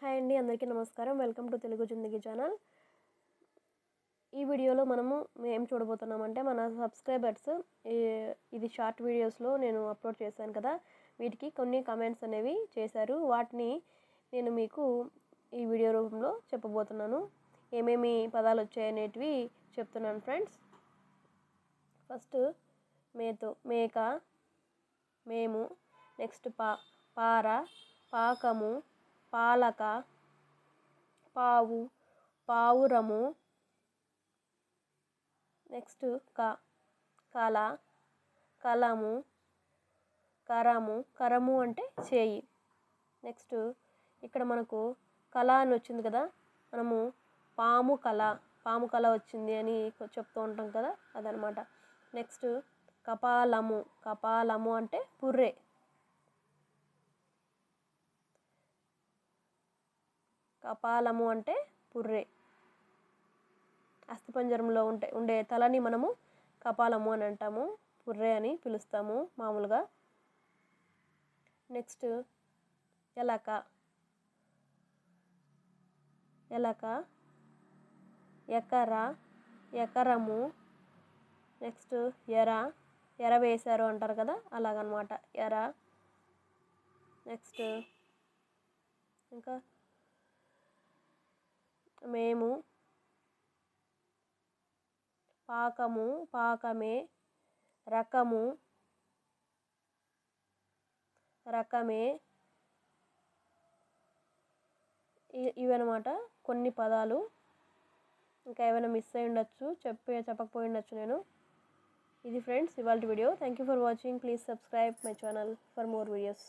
Hi అండి అందరికీ నమస్కారం. Welcome to Telugu Zindagi channel. ఈ వీడియోలో మనము ఏం చూడబోతున్నామంటే మన సబ్స్క్రైబర్స్ ఇది షార్ట్ వీడియోస్లో నేను అప్లోడ్ చేశాను కదా వీటికి కొన్ని కమెంట్స్ అనేవి చేశారు. వాటిని నేను మీకు ఈ వీడియో రూపంలో చెప్పబోతున్నాను. ఏమేమి పదాలు వచ్చాయనేటివి చెప్తున్నాను ఫ్రెండ్స్. ఫస్ట్ మేతో మేక మేము నెక్స్ట్ పా పార పాకము పాలక పావు పావురము నెక్స్ట్ క కల కలము కరము కరము అంటే చేయి. నెక్స్ట్ ఇక్కడ మనకు కళ అని వచ్చింది కదా మనము పాము కళ పాము కళ వచ్చింది అని చెప్తూ ఉంటాం కదా అదనమాట. నెక్స్ట్ కపాలము కపాలము అంటే పుర్రే కపాలము అంటే పుర్రే. అస్థిపంజరంలో ఉంటే ఉండే తలని మనము కపాలము అని అంటాము. పుర్రే అని పిలుస్తాము మామూలుగా. నెక్స్ట్ ఎలక. ఎలక ఎకర ఎకరము. నెక్స్ట్ ఎర. ఎర వేశారు అంటారు కదా అలాగనమాట. ఎర. నెక్స్ట్ ఇంకా మేము పాకము పాకమే రకము రకమే ఇవన్నమాట. కొన్ని పదాలు. ఇంకా ఏమైనా మిస్ అయి ఉండొచ్చు చెప్పి చెప్పకపోయి ఉండొచ్చు నేను. ఇది ఫ్రెండ్స్ ఇవాళ video. Thank you for watching please subscribe my channel for more videos